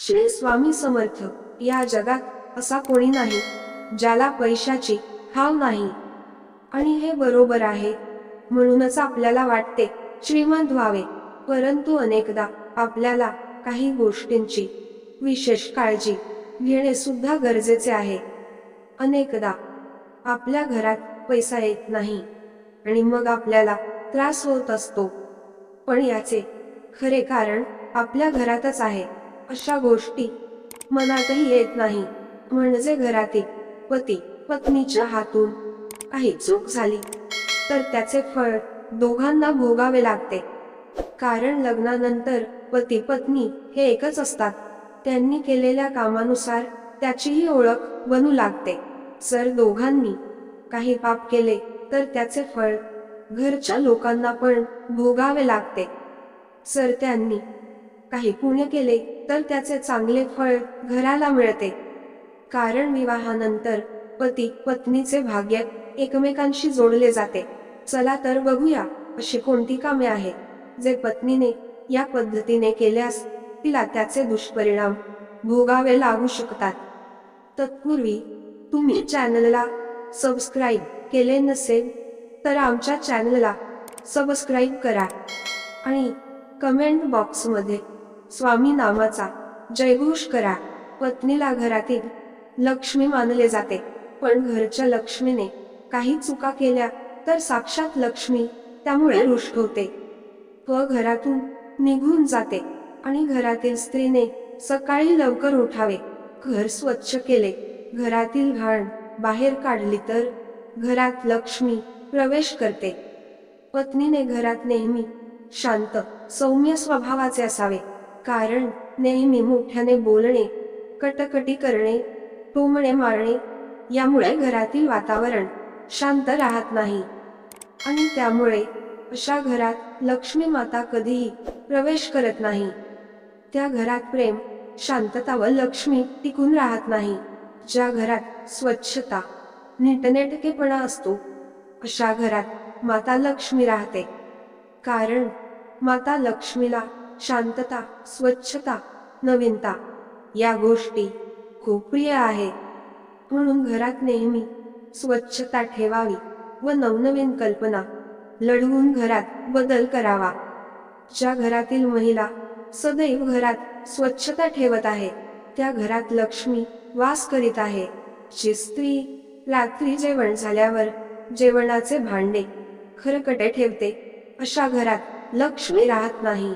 श्री स्वामी समर्थ या जगात असा कोणी नाही ज्याला पैशाची हाव नाही. आणि हे बरोबर आहे. म्हणूनच आपल्याला वाटते श्रीमंत व्हावे. परंतु अनेकदा आपल्याला काही गोष्टींची विशेष काळजी घेणे सुद्धा गरजेचे आहे. अनेकदा आपल्या घरात पैसा येत नाही आणि मग आपल्याला त्रास होत असतो. पण याचे खरे कारण आपल्या घरातच आहे. अशा गोष्टी मनातही येत नाही. म्हणजे घरातील पती पत्नीच्या हातून काही चूक झाली तर त्याचे फळ दोघांना भोगावे लागते. कारण लग्नानंतर पती पत्नी हे एकच असतात. त्यांनी केलेल्या कामानुसार त्याचीही ओळख बनू लागते. जर दोघांनी काही पाप केले तर त्याचे फळ घरच्या लोकांना पण भोगावे लागते. सर त्यांनी काही पुण्य केले तर त्याचे चांगले फळ घराला मिळते. कारण विवाहानंतर पती पत्नीचे भाग्य एकमेकांशी जोडले जाते. चला तर बघूया अशी कोणती कामे आहे जे पत्नीने या पद्धतीने केल्यास तिला त्याचे दुष्परिणाम भोगावे लागू शकतात. तत्पूर्वी तुम्ही चॅनलला सबस्क्राईब केले नसेल तर आमच्या चॅनलला सबस्क्राईब करा आणि कमेंट बॉक्समध्ये स्वामी नामाचा जयघोष करा. पत्नीला घरातील लक्ष्मी मानले जाते. पण घरच्या लक्ष्मीने काही चुका केल्या तर साक्षात लक्ष्मी त्यामुळे रुष्ट होते. व घरातून निघून जाते आणि घरातील स्त्रीने सकाळी लवकर उठावे. घर स्वच्छ केले. घरातील घाण बाहेर काढली तर घरात लक्ष्मी प्रवेश करते. पत्नीने घरात नेहमी शांत सौम्य स्वभावाचे असावे. कारण नेहमी मोठ्याने बोलणे कटकटी करणे टोमणे मारणे यामुळे घरातील वातावरण शांत राहत नाही. आणि त्यामुळे अशा घरात लक्ष्मी माता कधीही प्रवेश करत नाही. त्या घरात प्रेम शांतता व लक्ष्मी टिकून राहत नाही. ज्या घरात स्वच्छता नीटनेटकेपणा असतो अशा घरात माता लक्ष्मी राहते. कारण माता लक्ष्मीला शांतता स्वच्छता नवीनता या गोष्टी खूप प्रिय आहे म्हणून घरात नेहमी स्वच्छता ठेवावी व नवनवीन कल्पना लढवून घरात बदल करावा. ज्या घरातील महिला सदैव घरात स्वच्छता ठेवत आहे त्या घरात लक्ष्मी वास करीत आहे. जी स्त्री रात्री जेवण झाल्यावर जेवणाचे भांडे खरकटे ठेवते अशा घरात लक्ष्मी राहत नाही.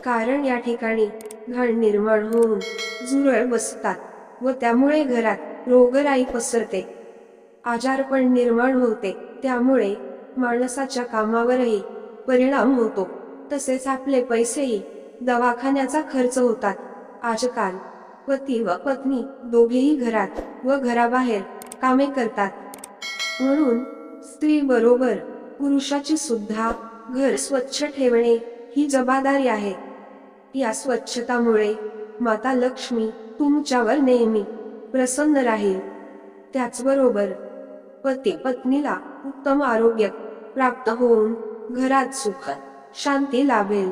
कारण या ठिकाणी घाण निर्माण होऊन जुरळ बसतात व त्यामुळे घरात रोगराई पसरते. आजारपण निर्माण होते त्यामुळे माणसाच्या कामावरही परिणाम होतो. तसेच आपले पैसेही दवाखान्याचा खर्च होतात. आजकाल पती व पत्नी दोघेही घरात व घराबाहेर कामे करतात. म्हणून स्त्री बरोबर पुरुषाची सुद्धा घर स्वच्छ ठेवणे ही जबाबदारी आहे. या स्वच्छतामुळे माता लक्ष्मी तुमच्यावर नेहमी प्रसन्न राहील. त्याचबरोबर पती पत्नीला उत्तम आरोग्य प्राप्त होऊन घरात सुख शांती लाभेल.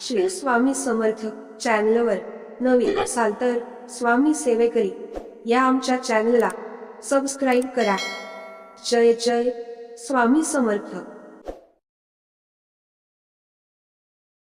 श्री स्वामी समर्थ चॅनलवर नवीन असाल तर स्वामी सेवेकरी या आमच्या चॅनलला सबस्क्राईब करा. जय जय स्वामी समर्थ.